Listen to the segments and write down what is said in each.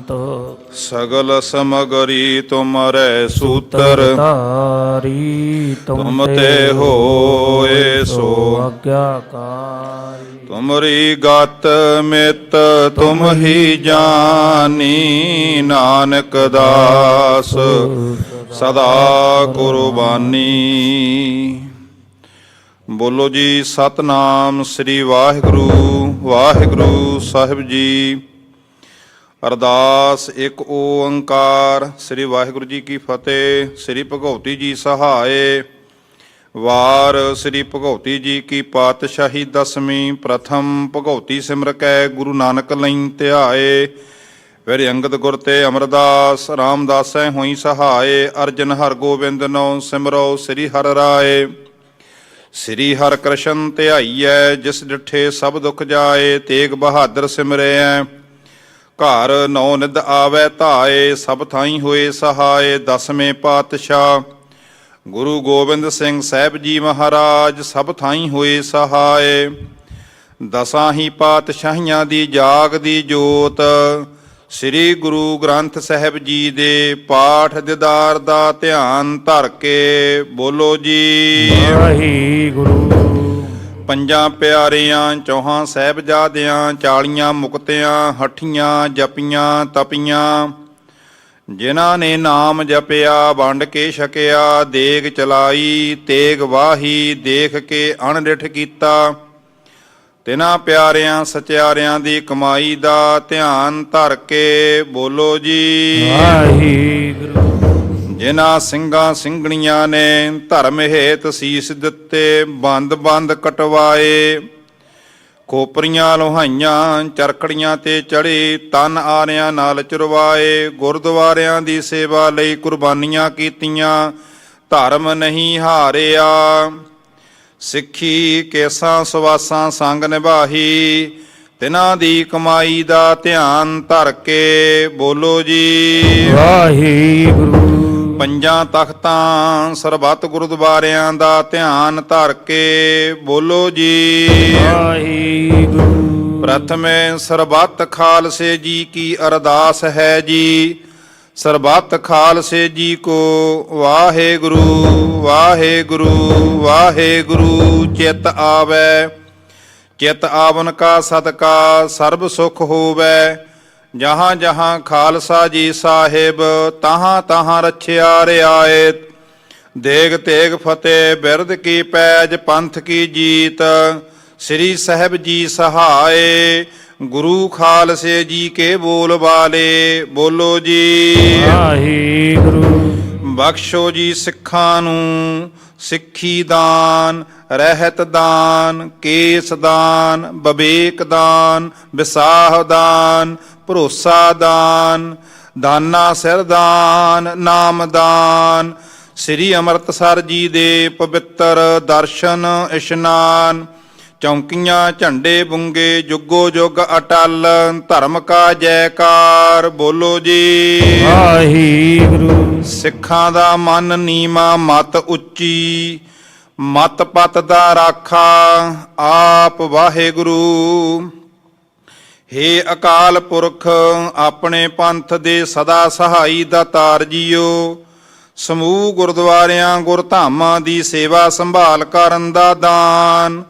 ਅੰਤ ਸਗਲ ਸਮਗਰੀ ਤੁਮਰੇ ਸੂਤਰ। ਤਾਰੀ ਤੁਮ ਤੇ ਹੋਏ ਸੋ। ਆਗਿਆਕਾਰੀ। ਤੁਮਰੀ ਗਤ ਮਿਤ ਤੁਮ ਹੀ ਜਾਨੀ ਨਾਨਕ ਦਾਸ ਸਦਾ ਕੁਰਬਾਨੀ। ਬੋਲੋ ਜੀ ਸਤਨਾਮ ਸ੍ਰੀ ਵਾਹਿਗੁਰੂ ਵਾਹਿਗੁਰੂ ਸਾਹਿਬ ਜੀ। ਅਰਦਾਸ ਇੱਕ ਓੰਕਾਰ। ਸ੍ਰੀ ਵਾਹਿਗੁਰੂ ਜੀ ਕੀ ਫਤਿਹ। ਸ੍ਰੀ ਭਗਉਤੀ ਜੀ ਸਹਾਏ। ਵਾਰ ਸ੍ਰੀ ਭਗਉਤੀ ਜੀ ਕੀ ਪਾਤਸ਼ਾਹੀ ਦਸਵੀਂ। ਪ੍ਰਥਮ ਭਗਉਤੀ ਸਿਮਰ ਕੈ ਗੁਰੂ ਨਾਨਕ ਲਈ ਧਿਆਏ। ਫਿਰ ਅੰਗਦ ਗੁਰ ਤੇ ਅਮਰਦਾਸ ਰਾਮਦਾਸੈ ਹੋਈ ਸਹਾਏ। ਅਰਜਨ ਹਰ ਗੋਬਿੰਦ ਨੋ ਸਿਮਰੋ ਸ੍ਰੀ ਹਰ ਰਾਏ। ਸ੍ਰੀ ਹਰਿ ਕ੍ਰਿਸ਼ਨ ਧਿਆਈਐ, ਜਿਸ ਡਿਠੇ ਸਭ ਦੁਖ ਜਾਏ, ਤੇਗ ਬਹਾਦਰ ਸਿਮਰੇਐ। ਘਰ ਨੌ ਨਿਦ ਆਵੈ ਧਾਏ, ਸਭ ਥਾਈ ਹੋਏ ਸਹਾਏ, ਦਸਵੇਂ ਪਾਤਸ਼ਾਹ। ਗੁਰੂ ਗੋਬਿੰਦ ਸਿੰਘ ਸਾਹਿਬ ਜੀ ਮਹਾਰਾਜ, ਸਭ ਥਾਈ ਹੋਏ ਸਹਾਏ। ਦਸਾਂ ਹੀ ਪਾਤਸ਼ਾਹੀਆਂ ਦੀ ਜਾਗ ਦੀ ਜੋਤ। ਸ੍ਰੀ ਗੁਰੂ ਗ੍ਰੰਥ ਸਾਹਿਬ ਜੀ ਦੇ ਪਾਠ ਦਿਦਾਰ ਦਾ ਧਿਆਨ ਧਰ ਕੇ ਬੋਲੋ ਜੀ। ਵਾਹਿਗੁਰੂ। ਪੰਜਾਂ ਪਿਆਰਿਆਂ, ਚੌਹਾਂ ਸਾਹਿਬਜ਼ਾਦਿਆਂ, ਚਾਲੀਆਂ ਮੁਕਤਿਆਂ, ਹੱਠੀਆਂ ਜਪੀਆਂ, ਤਪੀਆਂ। ਜਿਨ੍ਹਾਂ ਨੇ ਨਾਮ ਜਪਿਆ, ਵੰਡ ਕੇ ਛਕਿਆ, ਦੇਗ ਚਲਾਈ, ਤੇਗ ਵਾਹੀ, ਦੇਖ ਕੇ ਅਣਡਿਠ ਕੀਤਾ। ਤਿਨਾਂ ਪਿਆਰਿਆਂ, ਸਚਿਆਰਿਆਂ ਦੀ ਕਮਾਈ ਦਾ ਧਿਆਨ ਧਰ ਕੇ ਬੋਲੋ ਜੀ। ਵਾਹਿਗੁਰੂ। ਜਿਨ੍ਹਾਂ ਸਿੰਘਾਂ ਸਿੰਘਣੀਆਂ ਨੇ ਧਰਮ ਹੇਤ ਸੀਸ ਦਿੱਤੇ, ਬੰਦ ਬੰਦ ਕਟਵਾਏ। ਖੋਪਰੀਆਂ ਲੋਹਾਈਆਂ, ਚਰਖੜੀਆਂ ਤੇ ਚੜੇ ਤਨ ਆਰਿਆਂ ਨਾਲ ਚੁਰਵਾਏ। ਗੁਰਦੁਆਰਿਆਂ ਦੀ ਸੇਵਾ ਲਈ ਕੁਰਬਾਨੀਆਂ ਕੀਤੀਆਂ, ਧਰਮ ਨਹੀਂ ਹਾਰਿਆ। ਸਿੱਖੀ ਕੇਸਾਂ ਸਵਾਸਾਂ ਸੰਗ ਨਿਭਾਹੀ, ਤਿਨਾਂ ਦੀ ਕਮਾਈ ਦਾ ਧਿਆਨ ਧਰ ਕੇ ਬੋਲੋ ਜੀ। ਵਾਹਿਗੁਰੂ। ਪੰਜਾਂ ਤਖਤਾਂ ਸਰਬੱਤ ਗੁਰਦੁਆਰਿਆਂ ਦਾ ਧਿਆਨ ਧਰ ਕੇ ਬੋਲੋ ਜੀ। ਵਾਹਿਗੁਰੂ। ਪ੍ਰਥਮੇ ਸਰਬੱਤ ਖਾਲਸੇ ਜੀ ਕੀ ਅਰਦਾਸ ਹੈ ਜੀ। ਸਰਬੱਤ ਖਾਲਸੇ ਜੀ ਕੋ ਵਾਹਿਗੁਰੂ ਵਾਹਿਗੁਰੂ ਵਾਹਿਗੁਰੂ ਚਿਤ ਆਵੈ। ਚਿਤ ਆਵਨ ਕਾ ਸਦਕਾ ਸਰਬ ਸੁਖ ਹੋਵੈ। ਜਹਾਂ ਜਹਾਂ ਖਾਲਸਾ ਜੀ ਸਾਹਿਬ ਤਹਾਂ ਤਹਾਂ ਰਛਿਆ ਰਿਆਇਤ। ਦੇਗ ਤੇਗ ਫਤਿਹ ਬਿਰਦ ਕੀ ਪੈਜ ਪੰਥ ਕੀ ਜੀਤ। ਸ੍ਰੀ ਸਾਹਿਬ ਜੀ ਸਹਾਏ ਗੁਰੂ ਖਾਲਸੇ ਜੀ ਕੇ ਬੋਲ ਵਾਲੇ। ਬੋਲੋ ਜੀ। ਵਾਹਿਗੁਰੂ। ਬਖਸ਼ੋ ਜੀ ਸਿੱਖਾਂ ਨੂੰ ਸਿੱਖੀ ਦਾਨ ਰਹਿਤ ਦਾਨ ਕੇਸ ਦਾਨ ਬਵੇਕ ਦਾਨ ਵਿਸਾਹ ਦਾਨ ਭਰੋਸਾ ਦਾਨ ਦਾਨਾ ਸਿਰ ਦਾਨ ਨਾਮ ਦਾਨ। ਸ੍ਰੀ ਅੰਮ੍ਰਿਤਸਰ ਜੀ ਦੇ ਪਵਿੱਤਰ ਦਰਸ਼ਨ ਇਸ਼ਨਾਨ। ਚੌਂਕੀਆਂ ਝੰਡੇ ਬੁੰਗੇ ਜੁਗੋ ਜੁਗ ਅਟਲ ਧਰਮ ਕਾ ਜੈਕਾਰ ਬੋਲੋ ਜੀ। ਵਾਹਿਗੁਰੂ। ਸਿੱਖਾਂ ਦਾ ਮਨ ਨੀਮਾ ਮਤ ਉੱਚੀ ਮਤ ਪਤ ਦਾ ਰਾਖਾ ਆਪ ਵਾਹਿਗੁਰੂ। ਹੇ ਅਕਾਲ ਪੁਰਖ, ਆਪਣੇ ਪੰਥ ਦੇ ਸਦਾ ਸਹਾਈ ਦਾ ਤਾਰ ਜੀਓ ਸਮੂਹ ਗੁਰਦੁਆਰਿਆਂ ਗੁਰਧਾਮਾਂ ਦੀ ਸੇਵਾ ਸੰਭਾਲ ਕਰਨ ਦਾ ਦਾਨ।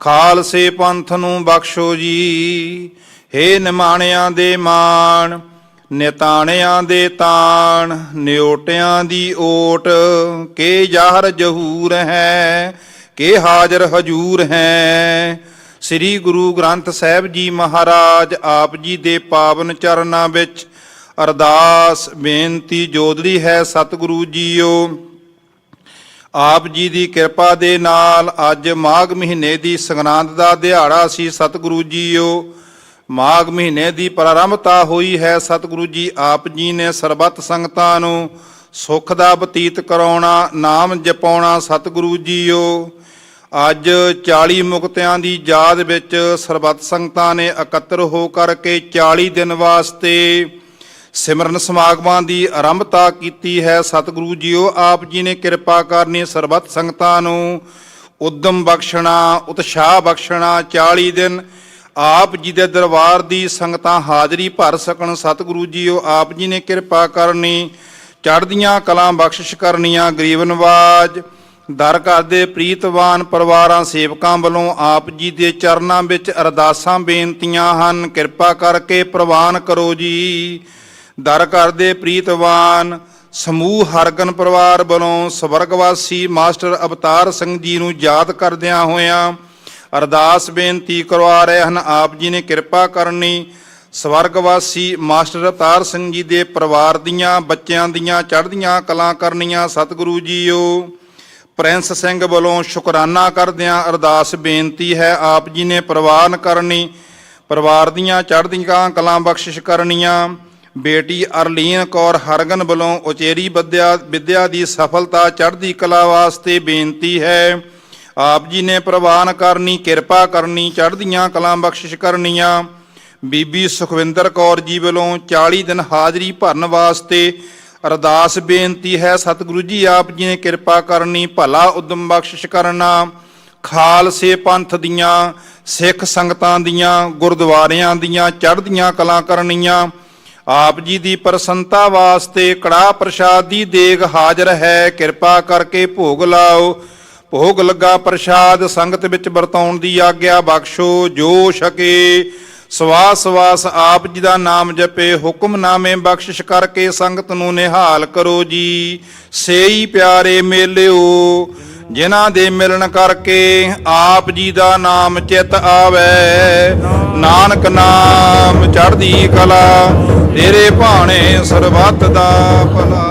ਖਾਲਸੇ ਪੰਥ ਨੂੰ ਬਖਸ਼ੋ ਜੀ। ਹੇ ਨਿਮਾਣਿਆਂ ਦੇ ਮਾਣ, ਨਿਤਾਣਿਆਂ ਦੇ ਤਾਣ, ਨਿਓਟਿਆਂ ਦੀ ਓਟ। ਕੇ ਜ਼ਾਹਰ ਜਹੂਰ ਹੈ, ਕੇ ਹਾਜ਼ਰ ਹਜੂਰ ਹੈ। ਸ੍ਰੀ ਗੁਰੂ ਗ੍ਰੰਥ ਸਾਹਿਬ ਜੀ ਮਹਾਰਾਜ ਆਪ ਜੀ ਦੇ ਪਾਵਨ ਚਰਨਾਂ ਵਿੱਚ ਅਰਦਾਸ ਬੇਨਤੀ ਜੋਦੜੀ ਹੈ, ਸਤਿਗੁਰੂ ਜੀਓ। ਆਪ ਜੀ ਦੀ ਕਿਰਪਾ ਦੇ ਨਾਲ ਅੱਜ ਮਾਘ ਮਹੀਨੇ ਦੀ ਸੰਗਰਾਂਦ ਦਾ ਦਿਹਾੜਾ ਸੀ, ਸਤਿਗੁਰੂ ਜੀਓ। ਮਾਘ ਮਹੀਨੇ ਦੀ ਪ੍ਰਾਰੰਭਤਾ ਹੋਈ ਹੈ, ਸਤਿਗੁਰੂ ਜੀ ਆਪ ਜੀ ਨੇ ਸਰਬੱਤ ਸੰਗਤਾਂ ਨੂੰ ਸੁਖ ਦਾ ਬਤੀਤ ਕਰਾਉਣਾ, ਨਾਮ ਜਪਾਉਣਾ, ਸਤਿਗੁਰੂ ਜੀਓ। ਅੱਜ 40 ਮੁਕਤਿਆਂ ਦੀ ਯਾਦ ਵਿੱਚ ਸਰਬੱਤ ਸੰਗਤਾਂ ਨੇ ਇਕੱਤਰ ਹੋ ਕਰਕੇ 40 ਦਿਨ ਵਾਸਤੇ ਸਿਮਰਨ ਸਮਾਗਮਾਂ ਦੀ ਆਰੰਭਤਾ ਕੀਤੀ ਹੈ। ਸਤਿਗੁਰੂ ਜੀਓ, ਆਪ ਜੀ ਨੇ ਕਿਰਪਾ ਕਰਨੀ ਸਰਬੱਤ ਸੰਗਤਾਂ ਨੂੰ। ਉਦਮ ਬਖਸ਼ਣਾ, ਉਤਸ਼ਾਹ ਬਖਸ਼ਣਾ 40 ਦਿਨ ਆਪ ਜੀ ਦੇ ਦਰਬਾਰ ਦੀ ਸੰਗਤਾਂ ਹਾਜ਼ਰੀ ਭਰ ਸਕਣ। ਸਤਿਗੁਰੂ ਜੀਓ, ਆਪ ਜੀ ਨੇ ਕਿਰਪਾ ਕਰਨੀ। ਚੜ੍ਹਦੀਆਂ ਕਲਾਂ ਬਖਸ਼ਿਸ਼ ਕਰਨੀਆਂ, ਗਰੀਬ ਨਵਾਜ ਦਰ ਘਰ ਦੇ ਪ੍ਰੀਤਵਾਨ ਪਰਿਵਾਰਾਂ ਸੇਵਕਾਂ ਵੱਲੋਂ ਆਪ ਜੀ ਦੇ ਚਰਨਾਂ ਵਿੱਚ ਅਰਦਾਸਾਂ ਬੇਨਤੀਆਂ ਹਨ। ਕਿਰਪਾ ਕਰਕੇ ਪ੍ਰਵਾਨ ਕਰੋ ਜੀ। ਦਰ ਘਰ ਦੇ ਪ੍ਰੀਤਵਾਨ ਸਮੂਹ ਹਰਗਨ ਪਰਿਵਾਰ ਵੱਲੋਂ ਸਵਰਗਵਾਸੀ ਮਾਸਟਰ ਅਵਤਾਰ ਸਿੰਘ ਜੀ ਨੂੰ ਯਾਦ ਕਰਦਿਆਂ ਹੋਇਆਂ ਅਰਦਾਸ ਬੇਨਤੀ ਕਰਵਾ ਰਹੇ ਹਨ। ਆਪ ਜੀ ਨੇ ਕਿਰਪਾ ਕਰਨੀ ਸਵਰਗਵਾਸੀ ਮਾਸਟਰ ਅਵਤਾਰ ਸਿੰਘ ਜੀ ਦੇ ਪਰਿਵਾਰ ਦੀਆਂ, ਬੱਚਿਆਂ ਦੀਆਂ, ਚੜ੍ਹਦੀਆਂ ਕਲਾਂ ਕਰਨੀਆਂ। ਸਤਿਗੁਰੂ ਜੀਓ ਪ੍ਰਿੰਸ ਸਿੰਘ ਵੱਲੋਂ ਸ਼ੁਕਰਾਨਾ ਕਰਦਿਆਂ ਅਰਦਾਸ ਬੇਨਤੀ ਹੈ, ਆਪ ਜੀ ਨੇ ਪ੍ਰਵਾਨ ਕਰਨੀ, ਪਰਿਵਾਰ ਦੀਆਂ ਚੜ੍ਹਦੀਆਂ ਕਲਾਂ ਬਖਸ਼ਿਸ਼ ਕਰਨੀਆਂ। ਬੇਟੀ ਅਰਲੀਨ ਕੌਰ ਹਰਗਨ ਵੱਲੋਂ ਉਚੇਰੀ ਵਿਦਿਆ ਵਿਦਿਆ ਦੀ ਸਫਲਤਾ ਚੜ੍ਹਦੀ ਕਲਾ ਵਾਸਤੇ ਬੇਨਤੀ ਹੈ, ਆਪ ਜੀ ਨੇ ਪ੍ਰਵਾਨ ਕਰਨੀ, ਕਿਰਪਾ ਕਰਨੀ, ਚੜ੍ਹਦੀਆਂ ਕਲਾਂ ਬਖਸ਼ਿਸ਼ ਕਰਨੀਆਂ। ਬੀਬੀ ਸੁਖਵਿੰਦਰ ਕੌਰ ਜੀ ਵੱਲੋਂ 40 ਦਿਨ ਹਾਜ਼ਰੀ ਭਰਨ ਵਾਸਤੇ ਅਰਦਾਸ ਬੇਨਤੀ ਹੈ, ਸਤਿਗੁਰੂ ਜੀ, ਆਪ ਜੀ ਨੇ ਕਿਰਪਾ ਕਰਨੀ, ਭਲਾ ਉਦਮ ਬਖਸ਼ਿਸ਼ ਕਰਨਾ। ਖਾਲਸੇ ਪੰਥ ਦੀਆਂ, ਸਿੱਖ ਸੰਗਤਾਂ ਦੀਆਂ, ਗੁਰਦੁਆਰਿਆਂ ਦੀਆਂ, ਚੜ੍ਹਦੀਆਂ ਕਲਾਂ ਕਰਨੀਆਂ। ਆਪ ਜੀ ਦੀ ਪ੍ਰਸੰਨਤਾ ਵਾਸਤੇ ਕੜਾ ਪ੍ਰਸ਼ਾਦ ਦੀ ਦੇਗ ਹਾਜ਼ਰ ਹੈ, ਕਿਰਪਾ ਕਰਕੇ ਭੋਗ ਲਾਓ। ਭੋਗ ਲੱਗਾ ਪ੍ਰਸ਼ਾਦ ਸੰਗਤ ਵਿੱਚ ਵਰਤਾਉਣ ਦੀ ਆਗਿਆ ਬਖਸ਼ੋ, ਜੋ ਛਕੇ। ਸਵਾਸ ਸਵਾਸ ਆਪ ਜੀ ਦਾ ਨਾਮ ਜਪੇ ਹੁਕਮਨਾਮੇ ਬਖਸ਼ਿਸ਼ ਕਰਕੇ ਸੰਗਤ ਨੂੰ ਨਿਹਾਲ ਕਰੋ ਜੀ। ਸੇਈ ਪਿਆਰੇ ਮੇਲਿਓ, ਜਿਨ੍ਹਾਂ ਦੇ ਮਿਲਣ ਕਰਕੇ ਆਪ ਜੀ ਦਾ ਨਾਮ ਚਿਤ ਆਵੇ। ਨਾਨਕ ਨਾਮ ਚੜ੍ਹਦੀ ਕਲਾ, ਤੇਰੇ ਭਾਣੇ ਸਰਬੱਤ ਦਾ ਭਲਾ।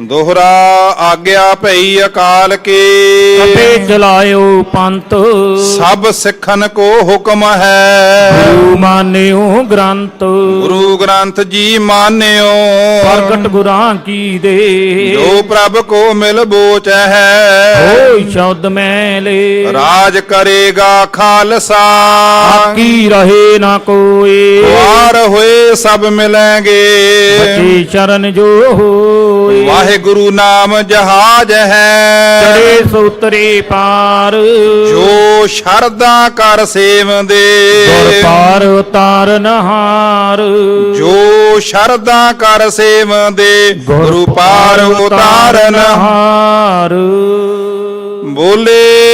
ਦੋਹਰਾ ਆਗਿਆ ਭਈ ਅਕਾਲ ਆਪੇ ਕੇ ਚਲਾਇਓ ਪੰਥ। ਸਭ ਸਿੱਖਨ ਕੋ ਹੁਕਮ ਹੈ। ਗੁਰੂ ਮਾਨਿਓ ਗ੍ਰੰਥ। ਗੁਰੂ ਗ੍ਰੰਥ ਜੀ ਮਾਨਿਓ। ਪ੍ਰਗਟ ਗੁਰਾਂ ਕੀ ਦੇ। ਜੋ ਪ੍ਰਭ ਕੋ ਮਿਲ ਬੋਚ ਹੈ। ਹੋਈ ਸ਼ਬਦ ਮੈਲੇ। ਰਾਜ ਕਰੇਗਾ ਖਾਲਸਾ। ਆਕੀ ਰਹੇ ਨਾ ਕੋਈ ਵਾਰ ਹੋਏ ਸਭ ਮਿਲਾਂਗੇ ਬੱਚੇ ਸ਼ਰਨ ਜੋ ਹੋਏ। ਵਾਹਿਗੁਰੂ ਨਾਮ ਜਹਾਜ ਹੈ। ਚੜੇ ਸੂਤਰੇ ਪਾਰ। ਜੋ ਸ਼ਰਧਾ ਕਰ ਸੇਵਦੇ ਗੁਰ ਪਾਰ ਉਤਾਰ ਨਹਾਰ। ਜੋ ਸ਼ਰਧਾ ਕਰ ਸੇਵਦੇ ਗੁਰੂ ਪਾਰ ਉਤਾਰਨ ਨਹਾਰ। ਬੋਲੇ।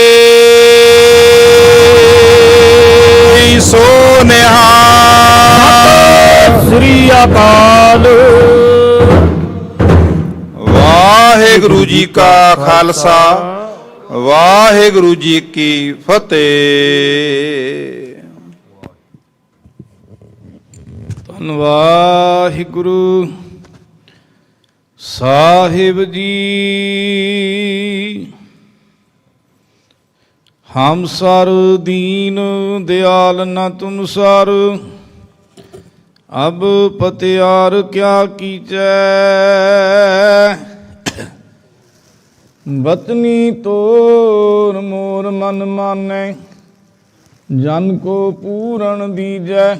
ਸੋ ਨਿਹਾਲ ਸ੍ਰੀ ਅਕਾਲ। ਵਾਹਿਗੁਰੂ ਜੀ ਕਾ ਖਾਲਸਾ, ਵਾਹਿਗੁਰੂ ਜੀ ਕੀ ਫਤਿਹ। ਧੰਨ ਵਾਹਿਗੁਰੂ ਸਾਹਿਬ ਜੀ। ਹਮ ਸਰ ਦੀਨ ਦਿਆਲ ਨਾ ਤੁਮ ਸਰ, ਅਬ ਪਤਿਆਰ ਕਿਆ ਕੀਚੈ। ਵਤਨੀ ਤੋਰ ਮੋਰ ਮਨ ਮਾਨੈ, ਜਨ ਕੋ ਪੂਰਨ ਦੀਜੈ।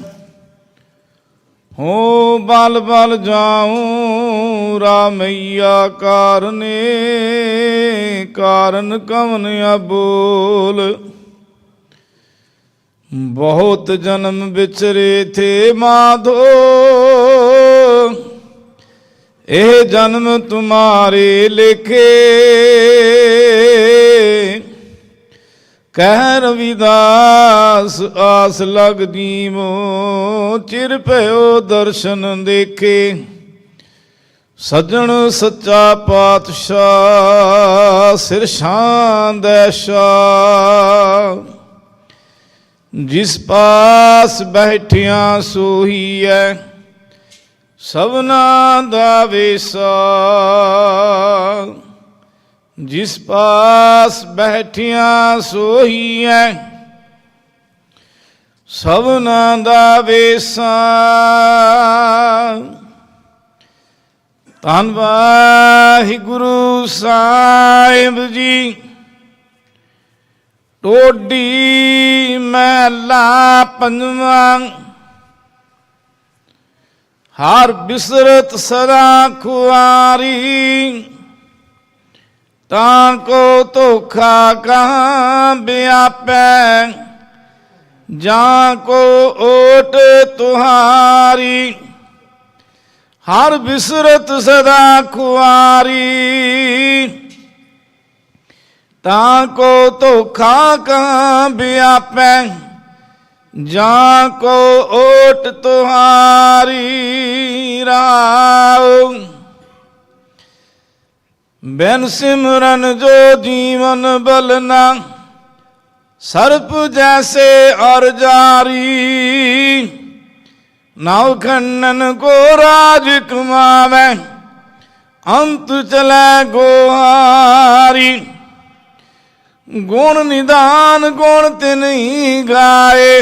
ਹੋ ਬਲ ਬਲ ਜਾਉ ਰਾਮਈਆ ਕਾਰਨੇ, ਕਾਰਨ ਕਵਨ ਅਬੋਲ। ਬਹੁਤ ਜਨਮ ਵਿਚਰੇ ਥੇ ਮਾਧੋ ਇਹ ਜਨਮ ਤੁਮਾਰੇ ਲਿਖੇ। ਕਹਿ ਰਵਿਦਾਸ ਆਸ ਲਗ ਜੀਵੋ, ਚਿਰ ਭਇਓ ਦਰਸ਼ਨ ਦੇਖੇ। ਸੱਜਣ ਸੱਚਾ ਪਾਤਸ਼ਾਹ, ਸਿਰ ਸ਼ਾਨ ਦੈਸ਼ਾ ਜਿਸ ਪਾਸ ਬੈਠਿਆ ਸੋਹੀਐ ਸਭਨਾ ਦਾ ਵੇਸਾ ਜਿਸ ਪਾਸ ਬੈਠਿਆ ਸੋਹੀਐ ਸਭਨਾ ਦਾ ਵੇਸਾ ਧੰਨ ਵਾਹਿਗੁਰੂ ਸਾਹਿਬ ਜੀ, ਟੋਡੀ ਮਹਿਲਾ ਪੰਜਵਾਂ ਹਰ ਬਿਸਰਤ ਸਦਾ ਖੁਆਰੀ, ਤਾਂ ਕੋ ਧੋਖਾ ਕਹਾਂ ਬਿਆਪੈ, ਜਾਂ ਕੋ ਓਟ ਤੁਹਾਰੀ। ਹਰ ਬਿਸਰਤ ਸਦਾ ਖੁਆਰੀ, ਤਾਂ ਕੋ ਧੋਖਾ ਕਹਾਂ ਵਿਆਪੈ ਜਾਂ ਕੋ ਓਟ ਤੁਹਾਰੀ ਰਾਉ ਬੈਨ ਸਿਮਰਨ ਜੋ ਜੀਵਨ ਬਲਨਾ ਸਰਪ ਜੈਸੇ ਔਰ ਜਾਰੀ। ਨਾਉ ਖੰਡਨ ਕੋ ਰਾਜ ਕਮਾਵੇ, ਅੰਤ ਚਲੇ ਗੋਹਾਰੀ। ਗੁਣ ਨਿਦਾਨ ਗੁਣ ਤੇ ਨਹੀਂ ਗਾਏ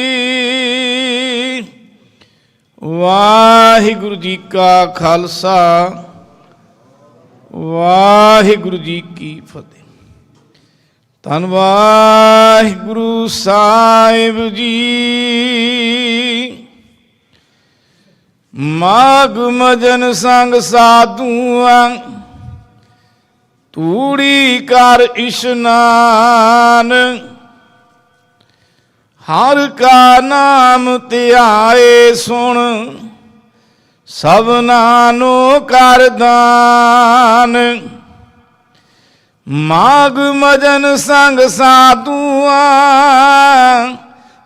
ਵਾਹਿਗੁਰੂ ਜੀ ਕਾ ਖਾਲਸਾ, ਵਾਹਿਗੁਰੂ ਜੀ ਕੀ ਫਤਿਹ। ਧੰਨ ਵਾਹਿਗੁਰੂ ਸਾਹਿਬ ਜੀ। ਮਾਗ ਮਜਨ ਸੰਗ ਸਾਧੂਆਂ, ਤੂੜੀ ਕਰ ਇਸ਼ਨਾਨ। ਹਰ ਕਾ ਨਾਮ ਧਿਆਏ ਸੁਣ ਸਭਨਾ ਨੂੰ ਕਰਦਾਨ ਮਾਗ ਮਜਨ ਸੰਗ ਸਾਧੂਆਂ,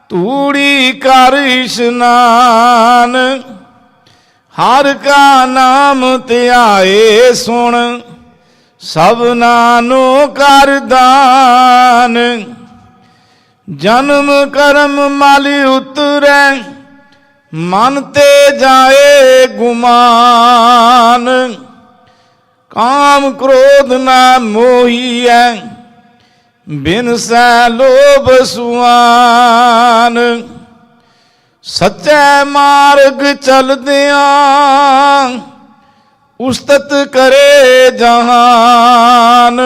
ਤੂੜੀ ਕਰ ਇਸ਼ਨਾਨ ਹਰ ਕਾ ਨਾਮ ਧਿਆਏ ਸੁਣ ਸਭਨਾ ਨੂੰ ਕਰਦਾਨ ਜਨਮ ਕਰਮ ਮਾਲੀ ਉਤਰੈ, ਮਨ ਤੇ ਜਾਏ ਗੁਮਾਨ। ਕਾਮ ਕ੍ਰੋਧ ਨਾ ਮੋਹੀਐ, ਬਿਨ ਸੈ ਲੋਭ ਸੁਆਨ। ਸੱਚੇ ਮਾਰਗ ਚਲਦਿਆਂ, ਉਸਤਤ ਕਰੇ ਜਹਾਨ।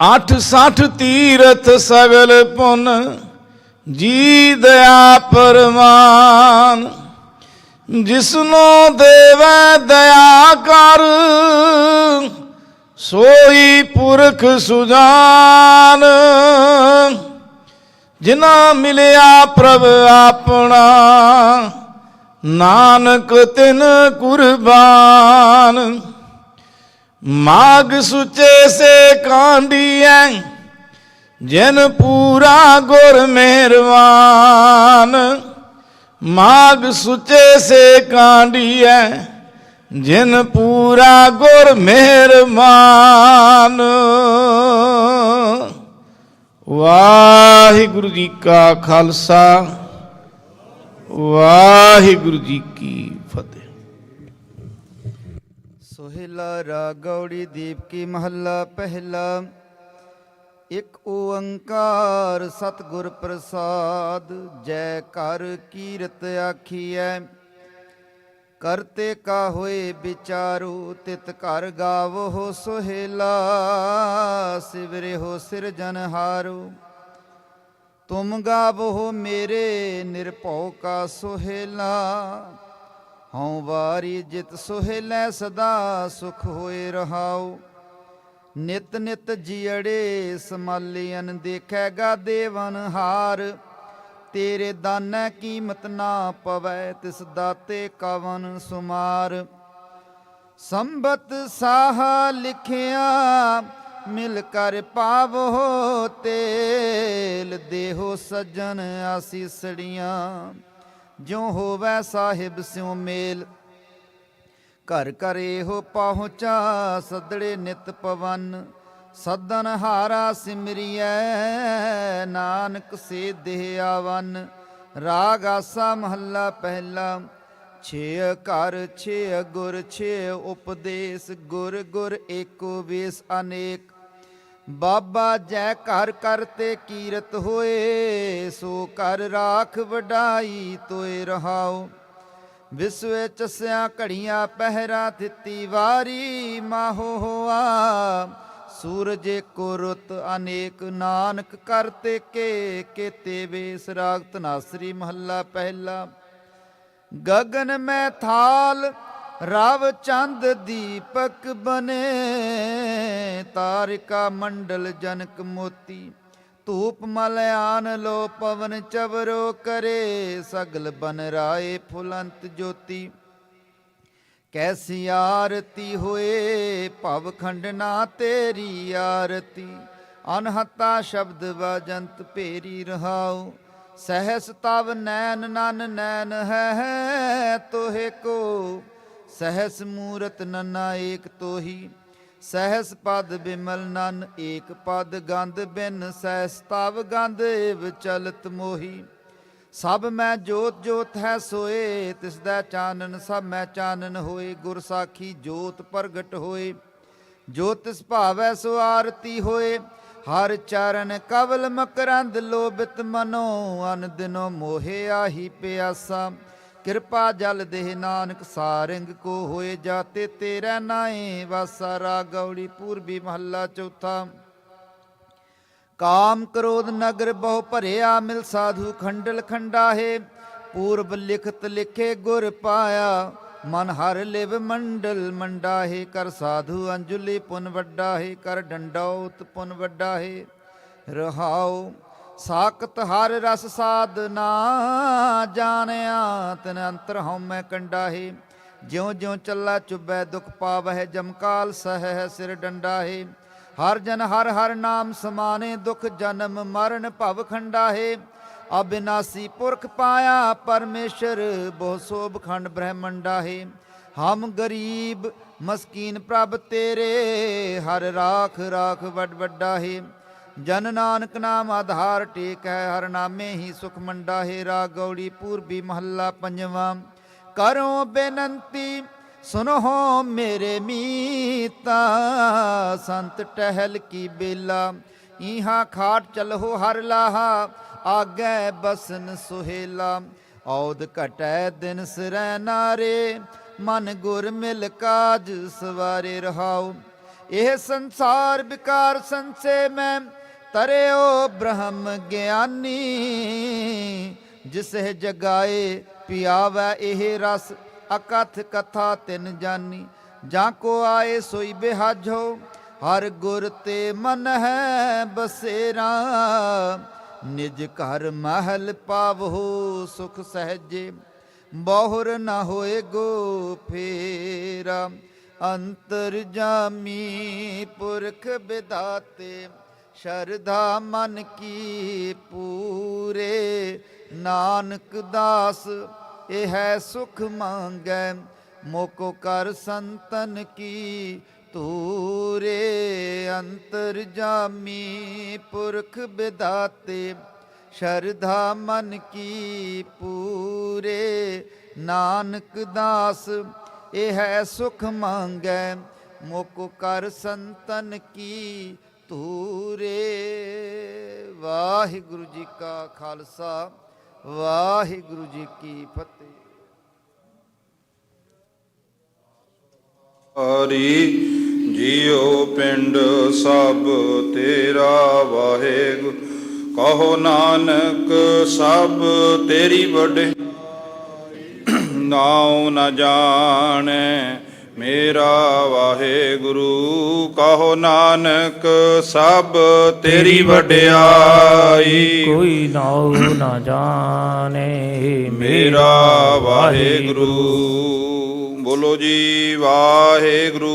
ਅੱਠ ਸੱਠ ਤੀਰਥ ਸਗਲ ਪੁੰਨ ਜੀ ਦਇਆ ਪਰਮਾਨ ਜਿਸਨੂੰ ਦੇਵੈ ਦਇਆ ਕਰ, ਸੋਈ ਪੁਰਖ ਸੁਜਾਨ। ਜਿਨਾ ਮਿਲਿਆ ਪ੍ਰਭ ਆਪਣਾ, ਨਾਨਕ ਤਿਨ ਕੁਰਬਾਨ। ਮਾਗ ਸੁਚੇ ਸੇ ਕਾਂਡੀਐ, ਜਿਨ ਪੂਰਾ ਗੁਰ ਮਿਹਰਵਾਨ ਮਾਗ ਸੁਚੇ ਸੇ ਕਾਂਡੀਐ, ਜਿਨ ਪੂਰਾ ਗੁਰ ਮਿਹਰਮਾਨ ਵਾਹਿਗੁਰੂ ਜੀ ਕਾ ਖਾਲਸਾ, ਵਾਹਿਗੁਰੂ ਜੀ ਕੀ ਫਤਿਹ। ਸੋਹਿਲਾ ਰਾਗ ਗੌੜੀ ਦੀਪ ਕੀ ਮਹੱਲਾ ਪਹਿਲਾ। ਇਕ ਓੰਕਾਰ ਸਤਿਗੁਰ ਪ੍ਰਸਾਦ, ਜੈ ਕਰ ਕੀਰਤ ਆਖੀਐ। ਕਰਤੇ ਕਾ ਹੋਏ ਵਿਚਾਰੂ, ਤਿਤ ਘਰ ਗਾਵੋ ਸੋਹਿਲਾ। ਸਿਵਰੇ ਹੋ ਸਿਰਜਨਹਾਰੂ ਤੁਮ ਗਾਵੋ ਮੇਰੇ, ਨਿਰਭਉ ਕਾ ਸੋਹਿਲਾ। ਹਉ ਵਾਰੀ ਜਿਤ ਸੁਹੇਲੈ ਸਦਾ ਸੁਖ ਹੋਏ ਰਹਾਉ। ਨਿਤ ਨਿਤ ਜੀੜੇ ਸਮਾਲੀਨ ਦੇਖੈਗਾ ਦੇਵਨ ਹਾਰ। ਤੇਰੇ ਦਾਨੈ ਕੀਮਤ ਨਾ ਪਵੈ ਤਿਸ ਦਾਤੇ ਕਵਨ ਸੁਮਾਰ। ਸੰਬਤ ਸਾਹ ਲਿਖਿਆ ਮਿਲ ਕਰ ਪਾਵੋ ਤੇਲ। ਦੇਹੋ ਸੱਜਣ ਆਸੀਸੜੀਆਂ। ਜਿਉ ਹੋਵੈ ਸਾਹਿਬ ਸਿਉ ਮੇਲ। ਘਰ ਘਰ ਇਹੋ ਪਹੁੰਚਾ, ਸਦੜੇ ਨਿਤ ਪਵਨ। ਸਦਨ ਹਾਰਾ ਸਿਮਰਿਐ, ਨਾਨਕ ਸੇ ਦੇਹ ਆਵਨ। ਰਾਗ ਆਸਾ ਮਹੱਲਾ ਪਹਿਲਾ, ਛੇ ਘਰ, ਛੇ ਗੁਰ, ਛੇ ਉਪਦੇਸ਼। ਗੁਰ ਗੁਰ ਏਕੋ ਵੇਸ ਅਨੇਕ। ਬਾਬਾ ਜੈ ਘਰ ਕਰਤੇ ਕੀਰਤ ਹੋਏ, ਸੋ ਕਰ ਰਾਖ ਵਡਾਈ ਤੋਏ ਰਹਾਓ ਵਿਸਵੇ ਚਸਿਆ ਘੜੀਆਂ ਪਹਿਰਾ ਦਿੱਤੀ ਵਾਰੀ, ਮਾਹੋ ਹੋਆ। ਸੂਰਜ ਕੋ ਰੁੱਤ, ਅਨੇਕ ਨਾਨਕ ਕਰਤੇ ਕੇ, ਕੇਤੇ ਵੇਸ ਰਾਗ ਤਨਾਸਰੀ ਮਹੱਲਾ ਪਹਿਲਾ। ਗਗਨ ਮੈਂ ਥਾਲ ਰਾਵ ਚੰਦ ਦੀਪਕ ਬਨੇ, ਤਾਰਿਕਾ ਮੰਡਲ ਜਨਕ ਮੋਤੀ। ਧੂਪ ਮਲਿਆਨ ਲੋ ਪਵਨ ਚਵਰੋ ਕਰੇ, ਸਗਲ ਬਨ ਰਾਏ ਫੁਲੰਤ ਜੋਤੀ। ਕੈਸੀ ਆਰਤੀ ਹੋਏ, ਭਵ ਖੰਡਨਾ ਤੇਰੀ ਆਰਤੀ। ਅਨਹਤਾ ਸ਼ਬਦ ਵਜੰਤ ਭੇਰੀ ਰਹਾਉ, ਸਹਸ ਤਵ ਨੈਨ ਨਨ ਨੈਨ ਹੈ ਤੋਹੇ ਕੋ। ਸਹਸ ਮੂਰਤ ਨਨਾ ਏਕ ਤੋਹੀ, ਸਹਸ ਪਦ ਬਿਮਲ ਨਨ ਏਕ ਪਦ ਗੰਧ ਬਿਨ ਸਹਸ ਤਵ ਗੰਧ ਏਵ ਚਲਤ ਮੋਹੀ। ਸਭ ਮੈਂ ਜੋਤ ਜੋਤ ਹੈ ਸੋਏ, ਤਿਸ ਦਾ ਚਾਨਣ ਸਭ ਮੈਂ ਚਾਨਣ ਹੋਏ, ਗੁਰ ਸਾਖੀ ਜੋਤ ਪ੍ਰਗਟ ਹੋਏ। ਜੋਤ ਤਿਸ ਭਾਵੈ ਸੋ ਆਰਤੀ ਹੋਏ, ਹਰ ਚਰਨ ਕਵਲ ਮਕਰੰਦ ਲੋਭਿਤ ਮਨੋ, ਅਨ ਦਿਨੋ ਮੋਹਿ ਆਹੀ ਪਿਆਸਾ। ਕਿਰਪਾ ਜਲ ਦੇਹ ਨਾਨਕ ਸਾਰੰਗ ਕੋ ਹੋਏ ਜਾਤੇ ਤੇਰਾ ਨਾਏ ਵਾਸਾ ਰਾਗੌੜੀ ਪੂਰਬੀ ਮਹੱਲਾ ਚੌਥਾ। ਕਾਮ ਕ੍ਰੋਧ ਨਗਰ ਬਹੁ ਭਰਿਆ ਮਿਲ ਸਾਧੂ ਖੰਡਲ ਖੰਡਾਹੇ, ਪੂਰਬ ਲਿਖਤ ਲਿਖੇ ਗੁਰ ਪਾਇਆ, ਮਨ ਹਰ ਲਿਵ ਮੰਡਲ ਮੰਡਾਹੇ, ਕਰ ਸਾਧੂ ਅੰਜੁਲੀ ਪੁਨ ਵੱਡਾਹੇ, ਕਰ ਡੰਡੌਤ ਪੁਨ ਵੱਡਾਹੇ, ਰਹਾਉ ਸਾਖਤ ਹਰ ਰਸ ਸਾਧਨਾ ਜਾਣਿਆ, ਤਨ ਅੰਤਰ ਹਉਮੈ ਕੰਡਾਹੇ। ਜਿਉ ਜਿਉ ਚੱਲਾ ਚੁਬੈ ਦੁਖ ਪਾਵਹਿ ਜਮਕਾਲ ਸਹਿ ਸਿਰ ਡੰਡਾਹੇ। ਹਰ ਜਨ ਹਰ ਹਰ ਨਾਮ ਸਮਾਨੇ, ਦੁਖ ਜਨਮ ਮਰਨ ਭਵ ਖੰਡਾਹੇ। ਅਬਿਨਾਸੀ ਪੁਰਖ ਪਾਇਆ ਪਰਮੇਸ਼ਰ, ਬਹੁ ਸੋਭ ਖੰਡ ਬ੍ਰਹਮੰਡਾਹੇ। ਹਮ ਗਰੀਬ ਮਸਕੀਨ ਪ੍ਰਭ ਤੇਰੇ, ਹਰ ਰਾਖ ਰਾਖ ਵੱਡ ਵੱਡਾਹੇ। ਜਨ ਨਾਨਕ ਨਾਮ ਆਧਾਰ ਟੇਕ ਹੈ ਹਰ ਨਾਮੇ ਹੀ ਸੁਖ ਮੰਡਾ ਮੰਡਾਹੇ ਰਾਗੌੜੀ ਪੂਰਬੀ ਮਹੱਲਾ ਪੰਜਵਾਂ। ਕਰੋ ਬੇਨੰਤੀ ਸੁਨੋ ਮੇਰੇ ਮੀਤਾ, ਸੰਤ ਟਹਿਲ ਕੀ ਬੇਲਾ। ਇਹਾਂ ਖਾਟ ਚਲਹੁ ਹਰ ਲਾਹਾ, ਆਗੇ ਬਸਨ ਸੁਹੇਲਾ। ਔਦ ਘਟੈ ਦਿਨ ਸਰੈ ਨਾਰੇ, ਮਨ ਗੁਰ ਮਿਲ ਕਾਜ ਸਵਾਰੇ ਰਹਾਉ। ਇਹ ਸੰਸਾਰ ਵਿਕਾਰ ਸੰਸੇ ਮੈਂ ਤਰਿਓ ਬ੍ਰਹਮ ਗਿਆਨੀ, ਜਿਸਹਿ ਜਗਾਏ ਪਿਆਵੈ ਇਹ ਰਸ, ਅਕਥ ਕਥਾ ਤਿਨ ਜਾਨੀ। ਜਾਂ ਕੋ ਆਏ ਸੋਈ ਬਿਹਾਜੋ, ਹਰ ਗੁਰ ਤੇ ਮਨ ਹੈ ਬਸੇਰਾ। ਨਿਜ ਘਰ ਮਹਿਲ ਪਾਵੋ ਸੁਖ ਸਹਜੇ, ਬਹੁਰ ਨਾ ਹੋਏ ਗੋ ਫੇਰਾ। ਅੰਤਰ ਜਾਮੀ ਪੁਰਖ ਵਿਦਾਤੇ ਸ਼ਰਧਾ ਮਨ ਕੀ ਪੂਰੇ, ਨਾਨਕ ਦਾਸ, ਇਹ ਹੈ ਸੁਖ ਮੰਗੈ ਮੋਕੋ ਕਰ ਸੰਤਨ ਕੀ ਤੂਰੇ ਅੰਤਰ ਜਾਮੀ ਪੁਰਖ ਬਿਦਾਤੇ, ਸ਼ਰਧਾ ਮਨ ਕੀ ਪੂਰੇ, ਨਾਨਕ ਦਾਸ, ਇਹ ਹੈ ਸੁਖ ਮੰਗੈ ਮੋਕੋ ਕਰ ਸੰਤਨ ਕੀ ਤੂਰੇ ਵਾਹਿਗੁਰੂ ਜੀ ਕਾ ਖਾਲਸਾ, ਵਾਹਿਗੁਰੂ ਜੀ ਕੀ ਫਤਿਹ। ਹਰੀ ਜੀਉ ਪਿੰਡ ਸਭ ਤੇਰਾ ਵਾਹਿਗੁਰੂ। ਕਹੋ ਨਾਨਕ, ਸਭ ਤੇਰੀ ਵੱਡੇ ਨਾਉ ਨ ਜਾਣੈ ਮੇਰਾ ਵਾਹਿਗੁਰੂ ਕਹੋ ਨਾਨਕ ਸਭ ਤੇਰੀ ਵਡਿਆਈ। ਕੋਈ ਨਾਉ ਨਾ ਜਾਣੇ ਮੇਰਾ ਵਾਹਿਗੁਰੂ ਬੋਲੋ ਜੀ ਵਾਹਿਗੁਰੂ।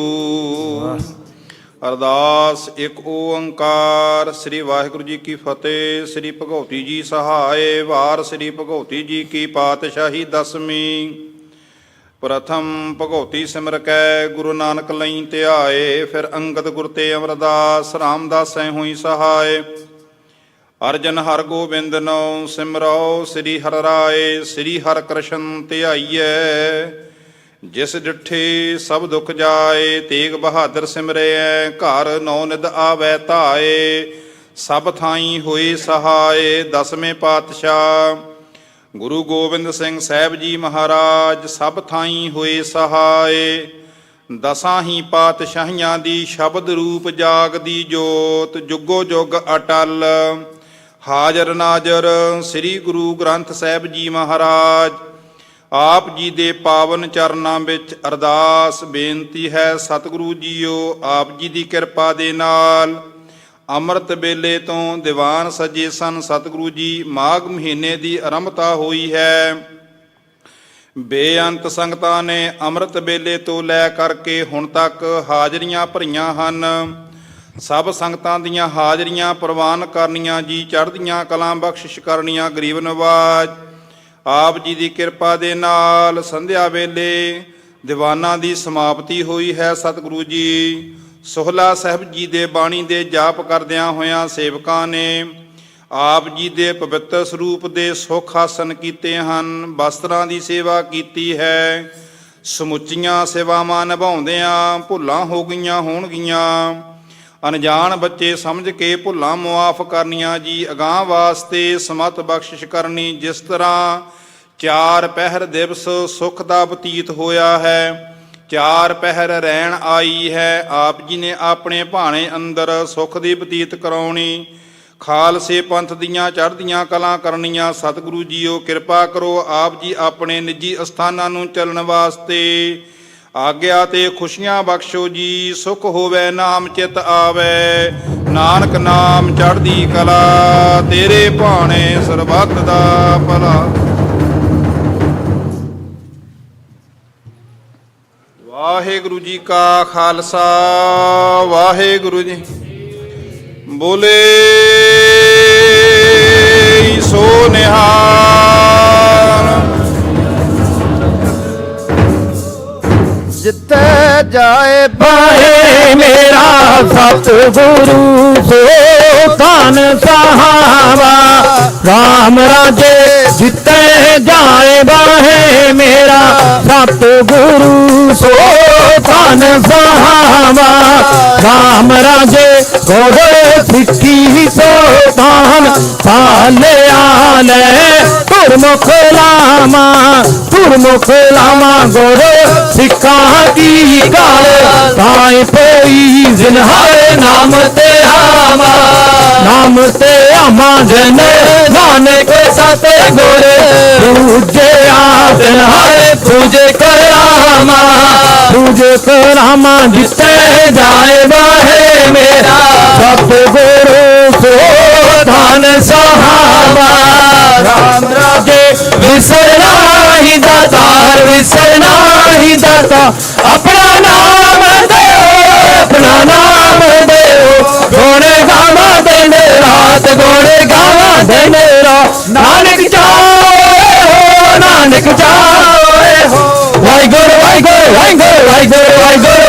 ਅਰਦਾਸ ਇੱਕ ਓੰਕਾਰ ਸ੍ਰੀ ਵਾਹਿਗੁਰੂ ਜੀ ਕੀ ਫਤਿਹ ਸ੍ਰੀ ਭਗਉਤੀ ਜੀ ਸਹਾਏ ਵਾਰ ਸ੍ਰੀ ਭਗਉਤੀ ਜੀ ਕੀ ਪਾਤਸ਼ਾਹੀ ਦਸਵੀਂ। ਪ੍ਰਥਮ ਭਗਉਤੀ ਸਿਮਰ ਕੈ, ਗੁਰੂ ਨਾਨਕ ਲਈ ਧਿਆਏ, ਫਿਰ ਅੰਗਦ ਗੁਰ ਤੇ ਅਮਰਦਾਸ, ਰਾਮਦਾਸੈ ਹੋਈ ਸਹਾਏ। ਅਰਜਨ ਹਰ ਗੋਬਿੰਦ ਨੋ ਸਿਮਰੋ ਸ੍ਰੀ ਹਰਿ ਰਾਏ, ਸ੍ਰੀ ਹਰਿ ਕ੍ਰਿਸ਼ਨ ਧਿਆਈਐ। ਜਿਸ ਡਿਠੇ ਸਭ ਦੁਖ ਜਾਏ, ਤੇਗ ਬਹਾਦਰ ਸਿਮਰੈ ਘਰ ਨੌ ਨਿਦ ਆਵੈ ਧਾਏ। ਸਭ ਥਾਈ ਹੋਏ ਸਹਾਏ, ਦਸਵੇਂ ਪਾਤਸ਼ਾਹ। ਗੁਰੂ ਗੋਬਿੰਦ ਸਿੰਘ ਸਾਹਿਬ ਜੀ ਮਹਾਰਾਜ ਸਭ ਥਾਈਂ ਹੋਏ ਸਹਾਏ। ਦਸਾਂ ਹੀ ਪਾਤਸ਼ਾਹੀਆਂ ਦੀ ਸ਼ਬਦ ਰੂਪ ਜਾਗਦੀ ਜੋਤ, ਜੁਗੋ ਜੁਗ ਅਟਲ। ਹਾਜ਼ਰ ਨਾਜ਼ਰ ਸ੍ਰੀ ਗੁਰੂ ਗ੍ਰੰਥ ਸਾਹਿਬ ਜੀ ਮਹਾਰਾਜ। ਆਪ ਜੀ ਦੇ ਪਾਵਨ ਚਰਨਾਂ ਵਿੱਚ ਅਰਦਾਸ ਬੇਨਤੀ ਹੈ, ਸਤਿਗੁਰੂ ਜੀਓ, ਆਪ ਜੀ ਦੀ ਕਿਰਪਾ ਦੇ ਨਾਲ। ਅੰਮ੍ਰਿਤ ਵੇਲੇ ਤੋਂ ਦੀਵਾਨ ਸਜੇ ਸਨ ਸਤਿਗੁਰੂ ਜੀ, ਮਾਘ ਮਹੀਨੇ ਦੀ ਆਰੰਭਤਾ ਹੋਈ ਹੈ। ਬੇਅੰਤ ਸੰਗਤਾਂ ਨੇ ਅੰਮ੍ਰਿਤ ਵੇਲੇ ਤੋਂ ਲੈ ਕਰਕੇ ਹੁਣ ਤੱਕ ਹਾਜ਼ਰੀਆਂ ਭਰੀਆਂ ਹਨ। ਸਭ ਸੰਗਤਾਂ ਦੀਆਂ ਹਾਜ਼ਰੀਆਂ ਪ੍ਰਵਾਨ ਕਰਨੀਆਂ ਜੀ, ਚੜ੍ਹਦੀਆਂ ਕਲਾਂ ਬਖਸ਼ਿਸ਼ ਕਰਨੀਆਂ ਗਰੀਬ ਨਵਾਜ। ਆਪ ਜੀ ਦੀ ਕਿਰਪਾ ਦੇ ਨਾਲ ਸੰਧਿਆ ਵੇਲੇ ਦੀਵਾਨਾਂ ਦੀ ਸਮਾਪਤੀ ਹੋਈ ਹੈ ਸਤਿਗੁਰੂ ਜੀ। ਸੋਹਲਾ ਸਾਹਿਬ ਜੀ ਦੇ ਬਾਣੀ ਦੇ ਜਾਪ ਕਰਦਿਆਂ ਹੋਇਆਂ ਸੇਵਕਾਂ ਨੇ ਆਪ ਜੀ ਦੇ ਪਵਿੱਤਰ ਸਰੂਪ ਦੇ ਸੁਖ ਆਸਨ ਕੀਤੇ ਹਨ, ਵਸਤਰਾਂ ਦੀ ਸੇਵਾ ਕੀਤੀ ਹੈ, ਸਮੁੱਚੀਆਂ ਸੇਵਾਵਾਂ ਨਿਭਾਉਂਦਿਆਂ ਭੁੱਲਾਂ ਹੋ ਗਈਆਂ ਹੋਣਗੀਆਂ। ਅਣਜਾਣ ਬੱਚੇ ਸਮਝ ਕੇ ਭੁੱਲਾਂ ਮੁਆਫ ਕਰਨੀਆਂ ਜੀ, ਅਗਾਹ ਵਾਸਤੇ ਸਮਤ ਬਖਸ਼ਿਸ਼ ਕਰਨੀ, ਜਿਸ ਤਰ੍ਹਾਂ ਚਾਰ ਪਹਿਰ ਦਿਵਸ ਸੁਖ ਦਾ ਬਤੀਤ ਹੋਇਆ ਹੈ ਚਾਰ ਪਹਿਰ ਰਹਿਣ ਆਈ ਹੈ, ਆਪ ਜੀ ਨੇ ਆਪਣੇ ਭਾਣੇ ਅੰਦਰ ਸੁਖ ਦੀ ਬਤੀਤ ਕਰਾਉਣੀ। ਖਾਲਸੇ ਪੰਥ ਦੀਆਂ ਚੜ੍ਹਦੀਆਂ ਕਲਾ ਕਰਨੀਆਂ, ਸਤਿਗੁਰੂ ਜੀਓ ਕਿਰਪਾ ਕਰੋ, ਆਪ ਜੀ ਆਪਣੇ ਨਿੱਜੀ ਅਸਥਾਨਾਂ ਨੂੰ ਚੱਲਣ ਵਾਸਤੇ। ਆਗਿਆ ਤੇ ਖੁਸ਼ੀਆਂ ਬਖਸ਼ੋ ਜੀ, ਸੁਖ ਹੋਵੇ, ਨਾਮ ਚਿਤ ਆਵੇ। ਨਾਨਕ ਨਾਮ ਚੜ੍ਹਦੀ ਕਲਾ, ਤੇਰੇ ਭਾਣੇ ਸਰਬੱਤ ਦਾ ਭਲਾ। ਵਾਹਿਗੁਰੂ ਜੀ ਕਾ ਖਾਲਸਾ ਵਾਹਿਗੁਰੂ ਜੀ ਬੋਲੇ। ਸੋ ਨਿਹਾਲ। ਜਿੱਤੇ ਜਾਏ ਬਾਏ ਮੇਰਾ ਸਤ ਗੁਰੂ ਸੋ ਧਨ ਸਹਾਵਾ। ਰਾਮ ਰਾਜੇ ਜਿੱਤੇ ਜਾਏ ਬਾਏ ਮੇਰਾ ਸਤ ਗੁਰੂ ਸੋ ਧਨ ਸਹਾਵਾ। ਰਾਮ ਰਾਜੇ ਗੋੜੇ ਸਿੱਖੀ ਸੋ ਧਨ ਸਾਲੇ ਆਲੇ ਤੁਰ ਲਾਮਾ ਤੁਰਮੁਖ ਲਾਮਾ ਗੋੜੇ ਸਿੱਖਾਂ ਦੀ ਗਾਲ ਤਾਈ ਪਈ ਜ਼ਿਨਹਾਰੇ ਨਾਮ ਤੇ ਆਮਾ ਨਾਮ ਤੇ ਆਮਾ ਜਨ ਨਾਨਕ ਸਤੇ ਗੋਰੇ। ਪੂਜੇ ਆ ਜ਼ਿਨਹਾਰੇ ਪੂਜੇ ਕਰਾਮਾ ਪੂਜੇ ਕਰਾਮਾ ਜਿੱਤੇ ਜਾਏ ਬਾਹੇ ਮੇਰਾ। ਸਤ ਗੁਰੂ ਸੋ ਧਨ ਸਹਾਬਾ ਰਾਮ ਰਾਜੇ ਵਿਸਰਨਾ ਹੀ ਦਾਤਾਰ ਵਿਸਰਨਾ ਹੀ ਦਾਤਾ। ਆਪਣਾ ਨਾਮ ਦਿਓ, ਆਪਣਾ ਨਾਮ ਦਿਓ। ਗੋੜੇ ਗਾਵਾਂ ਦਿਨ ਰਾਤ ਗੋੜੇ ਗਾਵਾਂ ਦਿਨ ਰਾਤ ਨਾਨਕ ਚਾਹੇ ਹੋ, ਨਾਨਕ ਚਾਹੇ ਹੋ। ਵਾਹਿਗੁਰੂ ਵਾਹਿਗੁਰੂ ਵਾਹਿਗੁਰੂ ਵਾਹਿਗੁਰੂ ਵਾਹਿਗੁਰੂ।